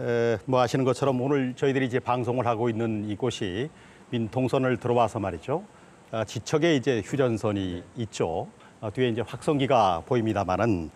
에, 뭐 아시는 것처럼 오늘 저희들이 이제 방송을 하고 있는 이곳이 민통선을 들어와서 말이죠. 아, 지척에 이제 휴전선이 있죠. 아, 뒤에 이제 확성기가 보입니다만은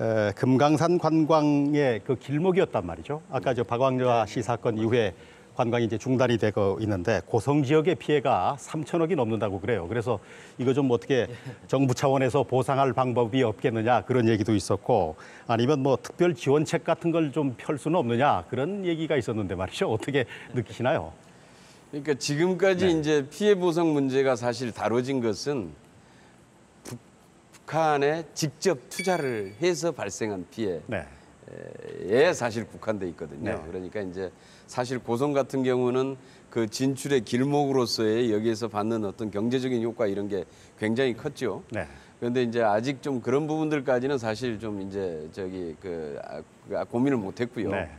에, 금강산 관광의 그 길목이었단 말이죠. 아까 저 박광자 씨 사건 이후에 관광이 이제 중단이 되고 있는데 고성 지역의 피해가 3천억이 넘는다고 그래요. 그래서 이거 좀 어떻게 정부 차원에서 보상할 방법이 없겠느냐 그런 얘기도 있었고 아니면 뭐 특별 지원책 같은 걸 좀 펼 수는 없느냐 그런 얘기가 있었는데 말이죠. 어떻게 느끼시나요? 그러니까 지금까지 네. 이제 피해 보상 문제가 사실 다뤄진 것은 북, 북한에 직접 투자를 해서 발생한 피해. 네. 에 사실 국한돼 있거든요. 네. 그러니까 이제 사실 고성 같은 경우는 그 진출의 길목으로서의 여기에서 받는 어떤 경제적인 효과 이런 게 굉장히 컸죠. 네. 그런데 이제 아직 좀 그런 부분들까지는 사실 좀 이제 저기 그 아, 그 아, 고민을 못 했고요. 네.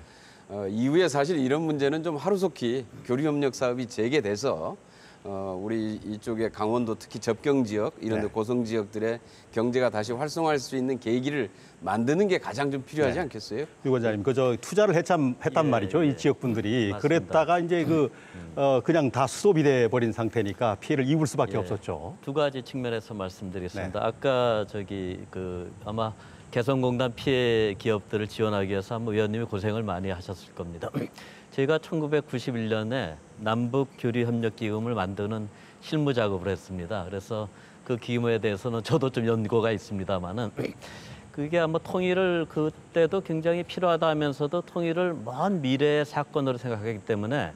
어, 이후에 사실 이런 문제는 좀 하루속히 교류협력 사업이 재개돼서 어, 우리 이쪽에 강원도 특히 접경 지역 이런 데 네. 고성 지역들의 경제가 다시 활성화할 수 있는 계기를 만드는 게 가장 좀 필요하지 네. 않겠어요? 유 원장님, 그저 투자를 했참, 했단 예, 말이죠. 예. 이 지역 분들이. 그랬다가 이제 그 어, 그냥 다 수도비 돼 버린 상태니까 피해를 입을 수밖에 예. 없었죠. 두 가지 측면에서 말씀드리겠습니다. 네. 아까 저기 그 아마 개성공단 피해 기업들을 지원하기 위해서 한번 의원님이 고생을 많이 하셨을 겁니다. 저희가 1991년에 남북 교류 협력 기금을 만드는 실무 작업을 했습니다. 그래서 그 기금에 대해서는 저도 좀 연고가 있습니다만은 그게 아마 통일을 그때도 굉장히 필요하다 하면서도 통일을 먼 미래의 사건으로 생각하기 때문에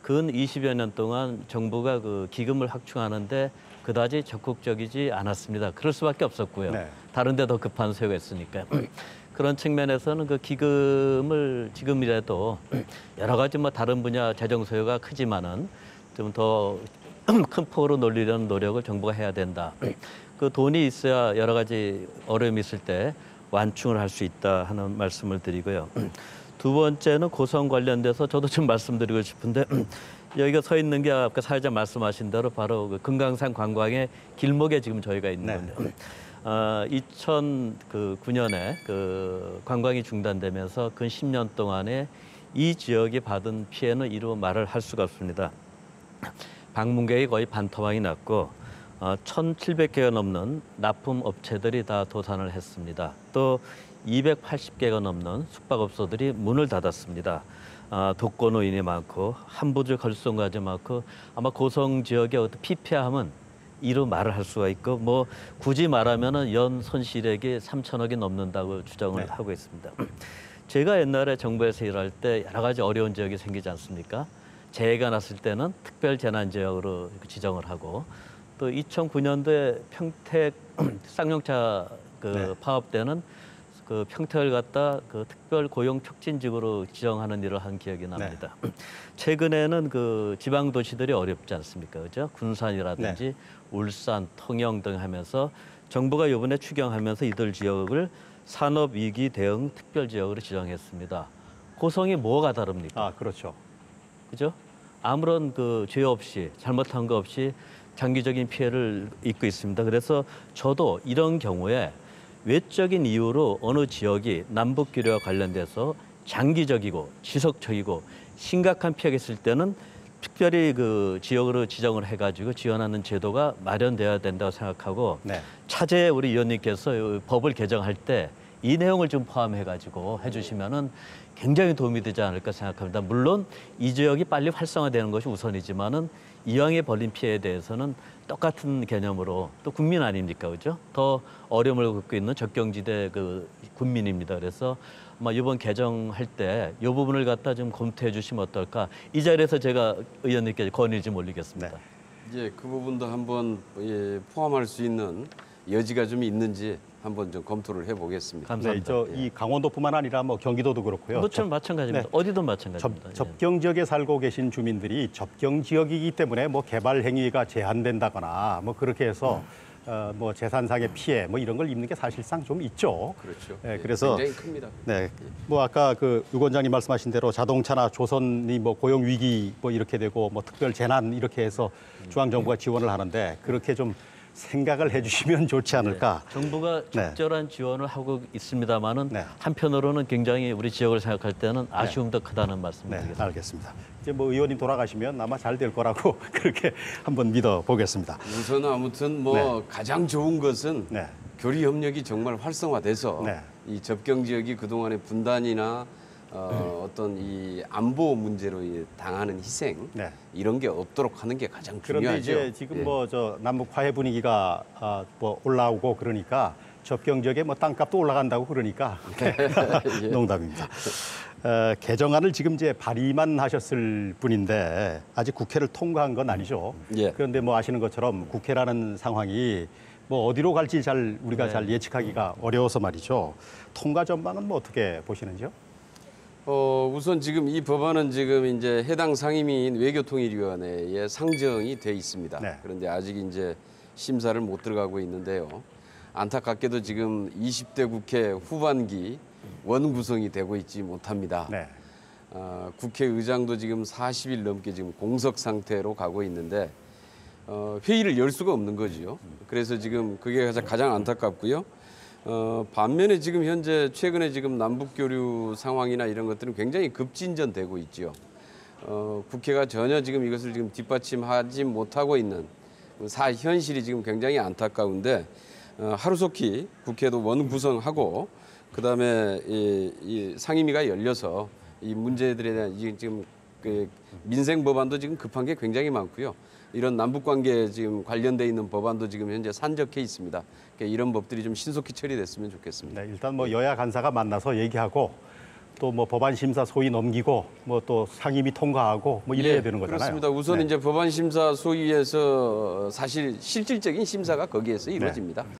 근 20여 년 동안 정부가 그 기금을 확충하는데 그다지 적극적이지 않았습니다. 그럴 수밖에 없었고요. 네. 다른 데 더 급한 소요가 있으니까. 그런 측면에서는 그 기금을 지금이라도 여러 가지 뭐 다른 분야 재정 소요가 크지만은 좀 더 큰 폭으로 놀리려는 노력을 정부가 해야 된다. 그 돈이 있어야 여러 가지 어려움이 있을 때 완충을 할 수 있다 하는 말씀을 드리고요. 두 번째는 고성 관련돼서 저도 좀 말씀드리고 싶은데 여기가 서 있는 게 아까 사회자 말씀하신 대로 바로 그 금강산 관광의 길목에 지금 저희가 있는 네. 건데 어, 2009년에 그 관광이 중단되면서 근 10년 동안에 이 지역이 받은 피해는 이루 말을 할 수가 없습니다. 방문객이 거의 반토막이 났고 어, 1,700개가 넘는 납품 업체들이 다 도산을 했습니다. 또 280개가 넘는 숙박업소들이 문을 닫았습니다. 아, 독거노인이 많고 한부주 걸송가지 많고 아마 고성 지역의 어떤 피폐함은 이루 말을 할 수가 있고 뭐 굳이 말하면은 연 손실액이 3천억이 넘는다고 추정을 네. 하고 있습니다. 제가 옛날에 정부에서 일할 때 여러 가지 어려운 지역이 생기지 않습니까? 재해가 났을 때는 특별 재난 지역으로 지정을 하고 또 2009년도에 평택 쌍용차 그 네. 파업 때는 그 평택을 갖다 그 특별 고용 촉진지구로 지정하는 일을 한 기억이 납니다. 최근에는 그 지방 도시들이 어렵지 않습니까? 그죠? 군산이라든지 울산, 통영 등 하면서 정부가 이번에 추경하면서 이들 지역을 산업 위기 대응 특별 지역으로 지정했습니다. 고성이 뭐가 다릅니까? 아, 그렇죠. 그죠? 아무런 그 죄 없이 잘못한 거 없이 장기적인 피해를 입고 있습니다. 그래서 저도 이런 경우에 외적인 이유로 어느 지역이 남북 교류와 관련돼서 장기적이고 지속적이고 심각한 피해가 있을 때는 특별히 그 지역으로 지정을 해가지고 지원하는 제도가 마련돼야 된다고 생각하고 네. 차제 우리 의원님께서 이 법을 개정할 때 이 내용을 좀 포함해가지고 해주시면은 굉장히 도움이 되지 않을까 생각합니다. 물론 이 지역이 빨리 활성화되는 것이 우선이지만은 이왕에 벌린 피해에 대해서는 똑같은 개념으로 또 국민 아닙니까, 그죠? 더 어려움을 겪고 있는 적경지대 그 군민입니다. 그래서 아마 이번 개정할 때 이 부분을 갖다 좀 검토해 주시면 어떨까? 이 자리에서 제가 의원님께 건의 좀 올리겠습니다. 네. 이제 그 부분도 한번 예, 포함할 수 있는 여지가 좀 있는지 한번 좀 검토를 해보겠습니다. 네, 감사합니다. 저이 강원도뿐만 아니라 뭐 경기도도 그렇고요. 뭐처럼 마찬가지입니다. 네. 어디든 접, 마찬가지입니다. 예. 접경 지역에 살고 계신 주민들이 접경 지역이기 때문에 뭐 개발 행위가 제한된다거나 뭐 그렇게 해서 어, 뭐 재산상의 피해 뭐 이런 걸 입는 게 사실상 좀 있죠. 그렇죠. 네, 예, 그래서 굉장히 큽니다. 네, 뭐 아까 그 유권장님 말씀하신 대로 자동차나 조선이 뭐 고용 위기 뭐 이렇게 되고 뭐 특별 재난 이렇게 해서 중앙 정부가 지원을 하는데 그렇게 좀 생각을 해주시면 좋지 않을까. 정부가 네. 적절한 지원을 하고 있습니다만은 네. 한편으로는 굉장히 우리 지역을 생각할 때는 아쉬움도 크다는 네, 말씀드리겠습니다. 알겠습니다. 이제 뭐 의원님 돌아가시면 아마 잘 될 거라고 그렇게 한번 믿어 보겠습니다. 우선 아무튼 뭐 가장 좋은 것은 네. 교류 협력이 정말 활성화돼서 네. 이 접경 지역이 그동안의 분단이나 어, 어떤 이 안보 문제로 이 당하는 희생 네. 이런 게 없도록 하는 게 가장 그런데 중요하죠. 이제 지금 예. 뭐 저 남북 화해 분위기가 아, 뭐 올라오고 그러니까 접경 지역에 뭐 땅값도 올라간다고 그러니까 예. 농담입니다. 어, 개정안을 지금 이제 발의만 하셨을 뿐인데 아직 국회를 통과한 건 아니죠. 예. 그런데 뭐 아시는 것처럼 국회라는 상황이 뭐 어디로 갈지 잘 우리가 네. 잘 예측하기가 어려워서 말이죠. 통과 전망은 뭐 어떻게 보시는지요? 어, 우선 지금 이 법안은 지금 이제 해당 상임위인 외교통일위원회에 상정이 돼 있습니다. 네. 그런데 아직 이제 심사를 못 들어가고 있는데요. 안타깝게도 지금 20대 국회 후반기 원 구성이 되고 있지 못합니다. 네. 어, 국회의장도 지금 40일 넘게 지금 공석 상태로 가고 있는데 어, 회의를 열 수가 없는 거지요. 그래서 지금 그게 가장- 가장 안타깝고요. 어, 반면에 지금 현재 최근에 지금 남북 교류 상황이나 이런 것들은 굉장히 급진전되고 있지요. 어, 국회가 전혀 지금 이것을 지금 뒷받침하지 못하고 있는 그사 현실이 지금 굉장히 안타까운데 어, 하루속히 국회도 원 구성하고 그다음에 이, 이 상임위가 열려서 이 문제들에 대한 이 지금 그 민생 법안도 지금 급한 게 굉장히 많고요. 이런 남북 관계 지금 관련돼 있는 법안도 지금 현재 산적해 있습니다. 그러니까 이런 법들이 좀 신속히 처리됐으면 좋겠습니다. 네, 일단 뭐 여야 간사가 만나서 얘기하고 또 뭐 법안 심사 소위 넘기고 뭐 또 상임위 통과하고 뭐 이래야 예, 되는 거잖아요. 그렇습니다. 우선 네. 이제 법안 심사 소위에서 사실 실질적인 심사가 거기에서 이루어집니다.